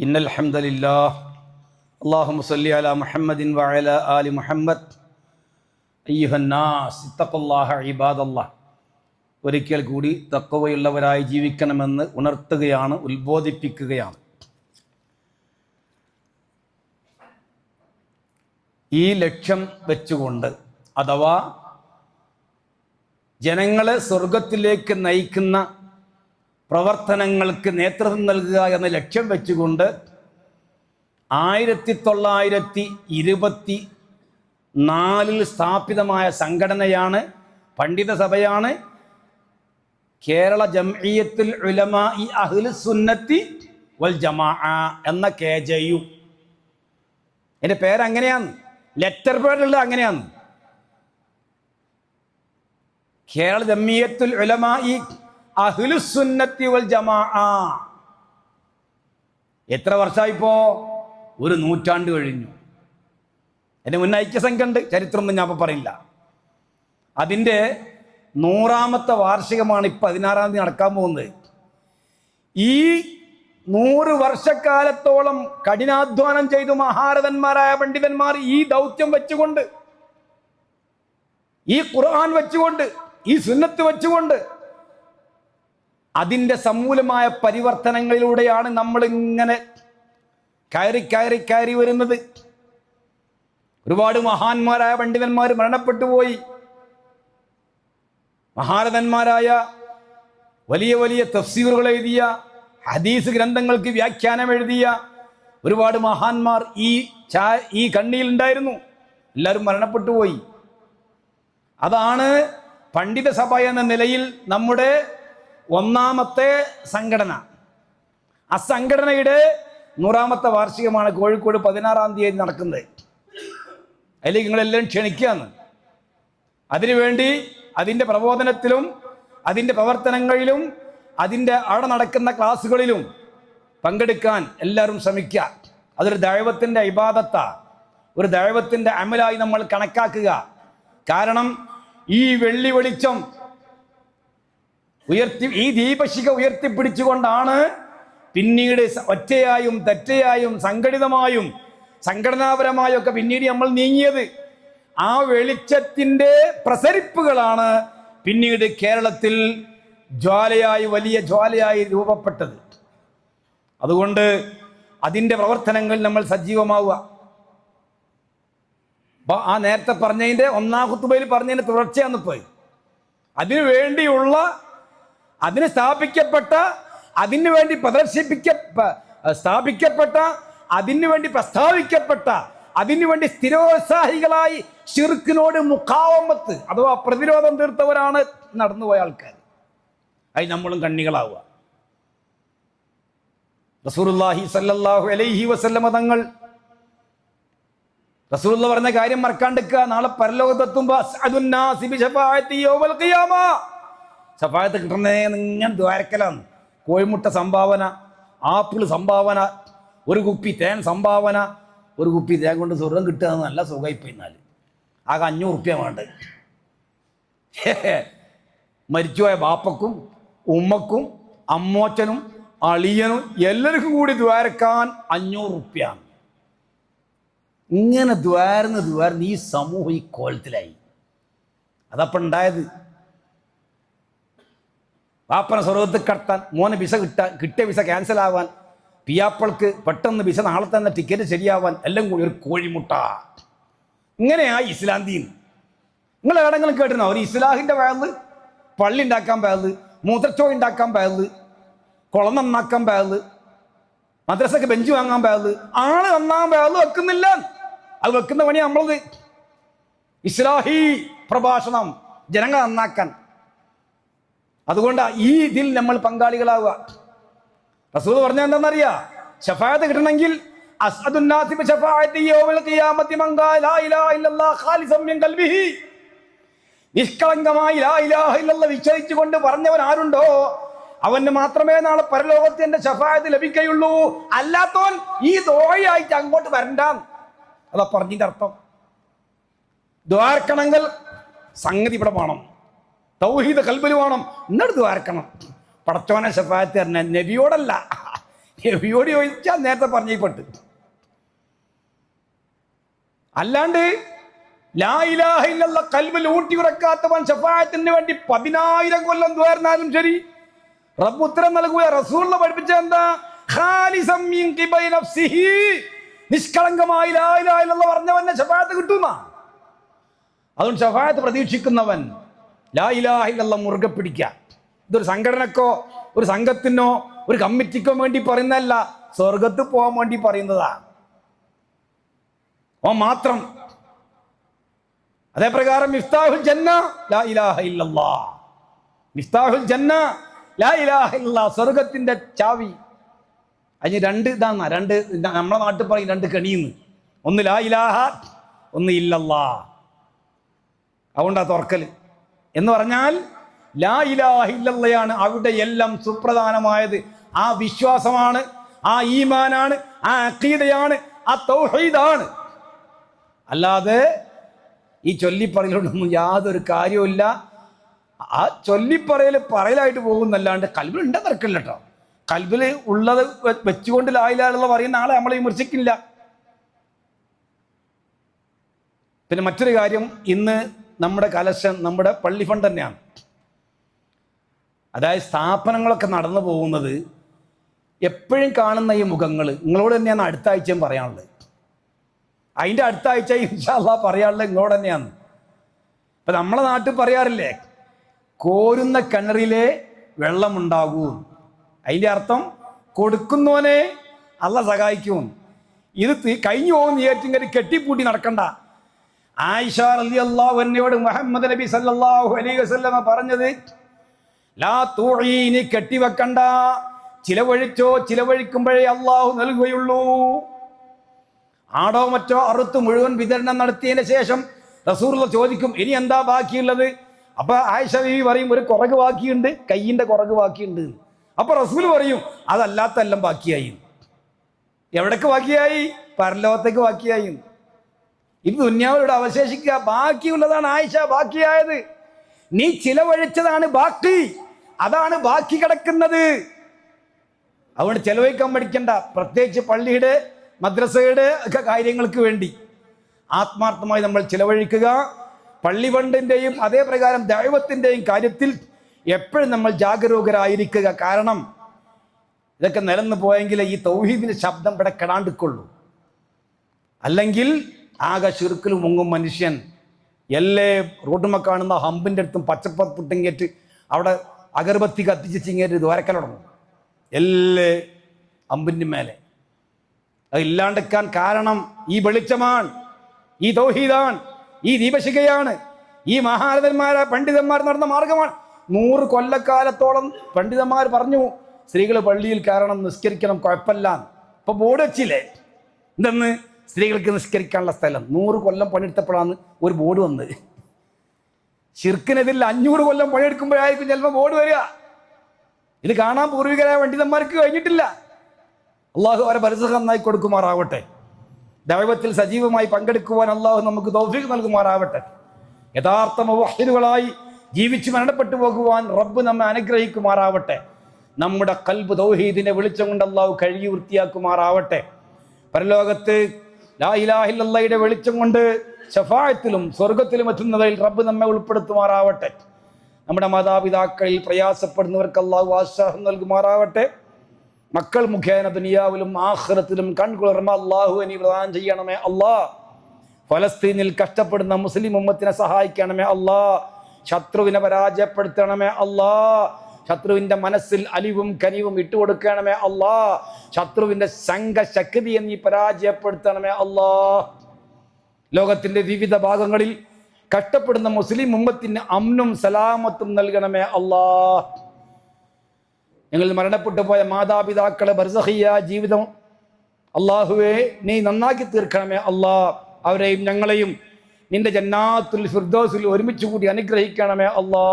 إن الحمد لله اللهم صل على محمد وعلى آل محمد أيها الناس اتقوا الله عباد الله ഒരിക്കൽ കൂടി തക്കവയുള്ളവരായി ജീവിക്കണമെന്ന് ഉണർത്തുകയാണ് ഉത്ബോധിപ്പിക്കുകയാണ് ഈ ലക്ഷ്യം വെച്ചുകൊണ്ട് അഥവാ ജനങ്ങളെ സ്വർഗത്തിലേക്ക് നയിക്കുന്ന പ്രവർത്തനങ്ങൾക്ക് നേതൃത്വം നൽകുക എന്ന ലക്ഷ്യം വെച്ചുകൊണ്ട് ആയിരത്തി തൊള്ളായിരത്തി ഇരുപത്തി നാലിൽ സ്ഥാപിതമായ സംഘടനയാണ് പണ്ഡിത സഭയാണ്. കേരള ജംഇയ്യത്തുൽ ഉലമ ഇ അഹ്ലു സുന്നത്തി വൽ ജമാ എന്ന കെ ജെ യു. എന്റെ പേരങ്ങനെയാണ് ലെറ്റർ പേരുള്ള അങ്ങനെയാണ്. കേരള ജമിയത്തുൽ ഉലമ ഇ അഹ്ലു സുന്നത്തി വൽ ജമാ എത്ര വർഷമായിപ്പോ ഒരു നൂറ്റാണ്ട് കഴിഞ്ഞു. എന്റെ മുന്നേ ഐക്യസംഘമുണ്ട് ചരിത്രമൊന്നും ഞാൻ ഇപ്പോൾ പറയില്ല. അതിന്റെ നൂറാമത്തെ വാർഷികമാണ് ഇപ്പം പതിനാറാം തീയതി നടക്കാൻ പോകുന്നത്. ഈ നൂറ് വർഷക്കാലത്തോളം കഠിനാധ്വാനം ചെയ്തു മഹാരഥന്മാരായ പണ്ഡിതന്മാർ ഈ ദൗത്യം വെച്ചുകൊണ്ട് ഈ ഖുർആൻ വെച്ചുകൊണ്ട് ഈ സുന്നത്ത് വെച്ചുകൊണ്ട് അതിന്റെ സമൂലമായ പരിവർത്തനങ്ങളിലൂടെയാണ് നമ്മൾ ഇങ്ങനെ കയറി കയറി കയറി വരുന്നത്. ഒരുപാട് മഹാന്മാരായ പണ്ഡിതന്മാർ മരണപ്പെട്ടു പോയി. മഹാരഥന്മാരായ വലിയ വലിയ തഫ്സീറുകൾ എഴുതിയ ഹദീസ് ഗ്രന്ഥങ്ങൾക്ക് വ്യാഖ്യാനം എഴുതിയ ഒരുപാട് മഹാന്മാർ ഈ ചാ ഈ കണ്ണിയിൽ ഉണ്ടായിരുന്നു. എല്ലാവരും മരണപ്പെട്ടു പോയി. അതാണ് പണ്ഡിത സഭ എന്ന നിലയിൽ നമ്മുടെ ഒന്നാമത്തെ സംഘടന. ആ സംഘടനയുടെ നൂറാമത്തെ വാർഷികമാണ് കോഴിക്കോട് പതിനാറാം തീയതി നടക്കുന്നത്. അതിലേക്ക് നിങ്ങളെല്ലാം ക്ഷണിക്കുകയാണ്. അതിനുവേണ്ടി അതിന്റെ പ്രബോധനത്തിലും അതിന്റെ പ്രവർത്തനങ്ങളിലും അതിന്റെ അവിടെ നടക്കുന്ന ക്ലാസ്സുകളിലും പങ്കെടുക്കാൻ എല്ലാവരും ശ്രമിക്കുക. അതൊരു ദൈവത്തിന്റെ ഇബാദത്ത ഒരു ദൈവത്തിന്റെ അമലായി നമ്മൾ കണക്കാക്കുക. കാരണം ഈ വെള്ളി വെളിച്ചം ഉയർത്തി ഈ ദീപശിഖ ഉയർത്തിപ്പിടിച്ചുകൊണ്ടാണ് പിന്നീട് ഒറ്റയായും തെറ്റയായും സംഘടിതമായും സംഘടനാപരമായും ഒക്കെ പിന്നീട് നമ്മൾ നീങ്ങിയത്. ആ വെളിച്ചത്തിന്റെ പ്രസരിപ്പുകളാണ് പിന്നീട് കേരളത്തിൽ ജ്വാലയായി വലിയ ജ്വാലയായി രൂപപ്പെട്ടത്. അതുകൊണ്ട് അതിന്റെ പ്രവർത്തനങ്ങൾ നമ്മൾ സജീവമാവുക. അപ്പോൾ ആ നേരത്തെ പറഞ്ഞതിന്റെ ഒന്നാം കുത്തുബയിൽ പറഞ്ഞതിന്റെ തുടർച്ചയാണ് പോയി അതിനു വേണ്ടിയുള്ള അതിന് സ്ഥാപിക്കപ്പെട്ട അതിനു വേണ്ടി പ്രദർശിപ്പിക്ക സ്ഥാപിക്കപ്പെട്ട അതിനു വേണ്ടി പ്രസ്താവിക്കപ്പെട്ട അതിനു വേണ്ടി സ്ഥിരോത്സാഹികളായി ഷിർക്കിനോട് മുഖാവമത്ത് അഥവാ പ്രതിരോധം തീർത്തവരാണ് നടന്നുപോയ ആൾക്കാർ. അത് നമ്മളും കണ്ണികളാവുക. റസൂലുള്ളാഹി സല്ലാഹു അലൈഹി വസല്ലമ തങ്ങൾ റസൂലുള്ള പറഞ്ഞ കാര്യം മറക്കാണ്ടിക്കുക നാളെ പരലോകത്തെത്തുമ്പോ അസ്അദുൻ കിട്ടണേ ഇങ്ങനെ ദ്വാരക്കലാണ്. കോഴിമുട്ട സംഭാവന ആപ്പിൾ സംഭാവന ഒരു കുപ്പി തേൻ സംഭാവന ഒരു കുപ്പി തേൻ കൊണ്ട് സ്വർഗം കിട്ടുക നല്ല സുഖമായിപ്പോയി എന്നാൽ ആകെ അഞ്ഞൂറ് റുപ്യ വേണ്ടത് മരിച്ചുപോയ ബാപ്പക്കും ഉമ്മക്കും അമ്മോച്ചനും അളിയനും എല്ലാവർക്കും കൂടി ദ്വാരക്കാൻ അഞ്ഞൂറ് റുപ്യാണ് ഇങ്ങനെ ദ്വാരന്ന് ദ്വാരന്ന് ഈ സമൂഹം ഈ കോലത്തിലായി. അതപ്പം ഉണ്ടായത് പാപ്പനെ സ്വർഗത്തിൽ കടത്താൻ മോനെ വിസ കിട്ടാൻ കിട്ടിയ വിസ ക്യാൻസൽ ആവാൻ പിയാപ്പൾക്ക് പെട്ടെന്ന് വിസ നാളെ തന്നെ ടിക്കറ്റ് ശരിയാവാൻ എല്ലാം കൂടി ഒരു കോഴിമുട്ട. ഇങ്ങനെയാ ഇസ്ലാം ദീൻ നിങ്ങൾ എവിടെങ്കിലും കേട്ടിരുന്നോ? ഒരു ഇസ്ലാഹിന്റെ വയൽ പള്ളി ഉണ്ടാക്കാൻ പോയത് മൂത്രച്ചോ ഉണ്ടാക്കാൻ പോയത് കുളം നന്നാക്കാൻ പോയത് മദ്രസക്ക് ബെഞ്ച് വാങ്ങാൻ പോയത് ആൾ നന്നാൻ പോയത് വെക്കുന്നില്ല. അത് വെക്കുന്ന പണി നമ്മളത്. ഇസ്ലാഹി പ്രഭാഷണം ജനങ്ങളെ നന്നാക്കാൻ. അതുകൊണ്ട് ഈ ഇതിൽ നമ്മൾ പങ്കാളികളാവുക. റസൂൽ പറഞ്ഞ എന്താണെന്നറിയാ? ഷഫായത്ത് കിട്ടണമെങ്കിൽ നിഷ്കളങ്കമായി വിശ്വസിച്ചുകൊണ്ട് പറഞ്ഞവൻ ആരുണ്ടോ? അവന് മാത്രമേ നാളെ പരലോകത്തിന്റെ ശഫായത്ത് ലഭിക്കുകയുള്ളൂ. അല്ലാത്തവൻ ഈ ദോഹയായിട്ട് അങ്ങോട്ട് വരണ്ട. അതാ പറഞ്ഞതിന്റെ അർത്ഥം. ദ്വാരക്കണമെങ്കിൽ സംഗതി ഇവിടെ വേണം. തൗഹീദ് കൽബിൽ വേണം. എന്നിട്ട് ദ്വാരക്കണം പടച്ചോനെ ഷഫായത്ത് തന്നെ നബിയോടല്ല. നബിയോട് ചോദിച്ചാൽ നേരത്തെ പറഞ്ഞ പെട്ട് അല്ലാണ്ട് ലാ ഇലാഹ ഇല്ലല്ല കൽബിൽ ഊട്ടി ഉറക്കാത്തവൻ ഷഫായത്തിന് വേണ്ടി പതിനായിരം കൊല്ലം ദ്വാരനാലും ശരി. റബ്ബ് ഉത്തരം നൽകുക. റസൂറിനെ പഠിപ്പിച്ച എന്താ. നിഷ്കളങ്കമായി പറഞ്ഞവനെ ഷഫായത്ത് കിട്ടുന്ന. അതുകൊണ്ട് ഷഫായത്ത് പ്രതീക്ഷിക്കുന്നവൻ ലാ ഇലാഹ ഇല്ലല്ലാഹ് മുറുകെ പിടിക്കുക. ഇതൊരു സംഘടനക്കോ ഒരു സംഘത്തിനോ ഒരു കമ്മിറ്റിക്കോ വേണ്ടി പറയുന്നതല്ല. സ്വർഗത്ത് പോകാൻ വേണ്ടി പറയുന്നതാ. ഓ മാത്രം. അതേപ്രകാരം മിഫ്താഹുൽ ജന്ന ലാ ഇലാഹ ഇല്ലല്ലാ. മിഫ്താഹുൽ ജന്ന ലാ ഇലാഹ ഇല്ലല്ലാ സ്വർഗത്തിന്റെ ചാവി. അതിന് രണ്ട് ഇതാണ് രണ്ട് നമ്മളെ നാട്ടിൽ പറയും രണ്ട് കണിയെന്ന് ഒന്ന് ലാ ഇലാഹ ഒന്ന് ഇല്ലല്ലാ. അതുകൊണ്ടാ തുറക്കൽ എന്ന് പറഞ്ഞാൽ ലാ അവിടെ എല്ലാം സുപ്രധാനമായത്. ആ വിശ്വാസമാണ് ആ ഈമാനാണ് ആ അക്കീതയാണ് ആ തൗഹീദാണ്. അല്ലാതെ ഈ ചൊല്ലിപ്പറയലൊന്നും യാതൊരു കാര്യവുമില്ല ആ ചൊല്ലിപ്പറയൽ പറയലായിട്ട് പോകുന്നല്ലാണ്ട് കൽബിൽ ഉണ്ട് തിരക്കില്ല കേട്ടോ കൽബിൽ ഉള്ളത് വെച്ചുകൊണ്ട് ലായിലുള്ള പറയുന്ന ആളെ നമ്മളെ വിമർശിക്കില്ല പിന്നെ മറ്റൊരു കാര്യം ഇന്ന് നമ്മുടെ കലശം നമ്മുടെ പള്ളി ഫണ്ട് തന്നെയാണ്. അതായത് സ്ഥാപനങ്ങളൊക്കെ നടന്നു പോകുന്നത് എപ്പോഴും കാണുന്ന ഈ മുഖങ്ങൾ. നിങ്ങളോട് തന്നെയാണ് അടുത്ത ആഴ്ചയും പറയാനുള്ളത്. അതിന്റെ അടുത്ത ആഴ്ച ഇൻഷാല്ല പറയാനുള്ളത് നിങ്ങളോട് തന്നെയാണ്. ഇപ്പം നമ്മളെ നാട്ടിൽ പറയാറില്ലേ കോരുന്ന കിണറിലെ വെള്ളമുണ്ടാകൂ. അതിന്റെ അർത്ഥം കൊടുക്കുന്നവനെ അല്ല സഹായിക്കും. ഇത് കഴിഞ്ഞു പോകുന്ന വിചാരിച്ചിങ്ങനെ കെട്ടിപ്പൂട്ടി നടക്കണ്ട. ആയിഷ അലി അൻഹയോട് മുഹമ്മദ് നബി സല്ലല്ലാഹു അലൈഹി വസല്ലമ പറഞ്ഞത് ലാ തൂഴീനി കെട്ടിവെക്കണ്ട. ചിലവഴിച്ചോ ചിലവഴിക്കുമ്പോഴേ അള്ളാഹു നൽകുകയുള്ളൂ. ആടോ മറ്റോ അറുത്ത് മുഴുവൻ വിതരണം നടത്തിയതിന് ശേഷം റസൂർല ചോദിക്കും ഇനി എന്താ ബാക്കിയുള്ളത്? അപ്പൊ ആയിഷ ബീവി പറയും ഒരു കുറക് ബാക്കിയുണ്ട് കയ്യിന്റെ കുറക് ബാക്കിയുണ്ട്. അപ്പൊ റസൂൽ പറയും അതല്ലാത്ത എല്ലാം ബാക്കിയായി. എവിടേക്ക് ബാക്കിയായി? പരലോകത്തേക്ക് ബാക്കിയായി. ഇത് ദുന്യാവിലൂടെ അവശേഷിക്കുക. ബാക്കിയുള്ളതാണ് ആയിഷ ബാക്കിയായത്. നീ ചിലവഴിച്ചതാണ് ബാക്കി. അതാണ് ബാക്കി കിടക്കുന്നത്. അതുകൊണ്ട് ചെലവഴിക്കാൻ പഠിക്കണ്ട. പ്രത്യേകിച്ച് പള്ളിയുടെ മദ്രസയുടെ ഒക്കെ കാര്യങ്ങൾക്ക് വേണ്ടി. ആത്മാർത്ഥമായി നമ്മൾ ചിലവഴിക്കുക. പള്ളി ഫണ്ടിന്റെയും അതേ പ്രകാരം ദൈവത്തിന്റെയും കാര്യത്തിൽ എപ്പോഴും നമ്മൾ ജാഗരൂകരായിരിക്കുക. കാരണം ഇതൊക്കെ നിലന്ന് പോയെങ്കിൽ ഈ തൗഹീദിന്റെ ശബ്ദം ഇവിടെ കെടാണ്ടിക്കൊള്ളൂ അല്ലെങ്കിൽ ആകെ ശിർക്കിൽ മുങ്ങും മനുഷ്യൻ. എല്ലേ റോട്ടുമ്മ കാണുന്ന ഹമ്പിന്റെ അടുത്തും പച്ചപ്പ പുട്ടിങ്ങേറ്റ് അവിടെ അഗർബത്തി കത്തിച്ച് ചിങ്ങേറ്റ് ദ്വാരക്കലടങ്ങും എല്ലേ അമ്പിന്റെ മേലെ. അത് കാരണം ഈ വെളിച്ചമാണ് ഈ തൗഹീദാണ് ഈ ദീപശിഖയാണ് ഈ മഹാരഥന്മാരെ പണ്ഡിതന്മാർ നടന്ന മാർഗമാണ് നൂറ് കൊല്ലക്കാലത്തോളം പണ്ഡിതന്മാർ പറഞ്ഞു സ്ത്രീകൾ പള്ളിയിൽ കയറണം നിസ്കരിക്കണം കുഴപ്പമില്ല. ഇപ്പൊ ബോർഡ് വെച്ചില്ലേ? എന്തെന്ന്? സ്ത്രീകൾക്ക് നിഷ്കരിക്കാനുള്ള സ്ഥലം. നൂറ് കൊല്ലം പണിയെടുത്തപ്പോഴാണ് ഒരു ബോർഡ് വന്നത്. ശിർക്കിനെതിരിൽ അഞ്ഞൂറ് കൊല്ലം പണിയെടുക്കുമ്പോഴായിരിക്കും ചിലപ്പോൾ ബോർഡ് വരിക. ഇത് കാണാൻ പൂർവികരായ പണ്ഡിതന്മാർക്ക് കഴിഞ്ഞിട്ടില്ല. അള്ളാഹു അവരെ പരിസരം നന്നായി കൊടുക്കുമാറാവട്ടെ. ദൈവത്തിൽ സജീവമായി പങ്കെടുക്കുവാൻ അള്ളാഹു നമുക്ക് തൗഫീഖ് നൽകുമാറാവട്ടെ. യഥാർത്ഥ മുവഹിദുകളായി ജീവിച്ച് മരണപ്പെട്ടു പോകുവാൻ റബ്ബ് നമ്മെ അനുഗ്രഹിക്കുമാറാവട്ടെ. നമ്മുടെ കൽബ് തൗഹീദിനെ വെളിച്ചം കൊണ്ട് അള്ളാഹു കഴുകി വൃത്തിയാക്കുമാറാവട്ടെ. പരലോകത്ത് ലാ വെളിച്ചം കൊണ്ട് ശഫായത്തിലും സ്വർഗത്തിലും എത്തുന്നതിൽ റബ്ബ് നമ്മെ ഉൾപ്പെടുത്തുമാറാവട്ടെ. നമ്മുടെ മാതാപിതാക്കളിൽ പ്രയാസപ്പെടുന്നവർക്ക് അള്ളാഹു ആശ്വാസം നൽകുമാറാവട്ടെ. മക്കൾ മുഖേന ദുനിയാവിലും ആഖിറത്തിലും കൺകുളിർമ അള്ളാഹു അനി പ്രദാനം ചെയ്യണമേ അള്ളാ ഫലസ്തീനിൽ കഷ്ടപ്പെടുന്ന മുസ്ലിം ഉമ്മത്തിനെ സഹായിക്കണമേ അള്ളാ ശത്രുവിനെ പരാജയപ്പെടുത്തണമേ അള്ളാ ശത്രുവിന്റെ മനസ്സിൽ അലിവും കനിവും ഇട്ടുകൊടുക്കണമേ അള്ളാ ശത്രുവിന്റെ സംഘശക്തിയെ നീ പരാജയപ്പെടുത്തണമേ അള്ളാ ലോകത്തിന്റെ വിവിധ ഭാഗങ്ങളിൽ കഷ്ടപ്പെടുന്ന മുസ്ലിം ഉമ്മത്തിന് അമ്നും സലാമത്തും നൽകണമേ അള്ളാ ഞങ്ങൾ മരണപ്പെട്ടു പോയ മാതാപിതാക്കളെ ബർസഹിയ ജീവിതം അള്ളാഹുവെ നീ നന്നാക്കി തീർക്കണമേ അള്ളാ അവരെയും ഞങ്ങളെയും നിന്റെ ജന്നാത്തുൽ ഫിർദോസിൽ ഒരുമിച്ച് കൂടി അനുഗ്രഹിക്കണമേ അള്ളാ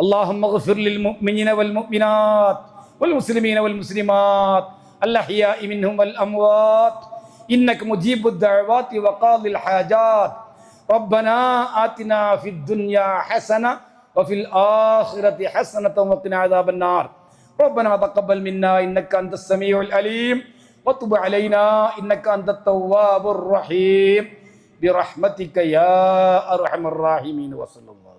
اللهم اغفر للمؤمنين والمؤمنات والمسلمين والمسلمات الأحياء منهم والأموات إنك مجيب الدعوات وقاضي الحاجات ربنا آتنا في الدنيا حسنة وفي الآخرة حسنة وقنا عذاب النار ربنا تقبل منا إنك أنت السميع العليم وتب علينا إنك أنت التواب الرحيم برحمتك يا أرحم الراحمين وصلى الله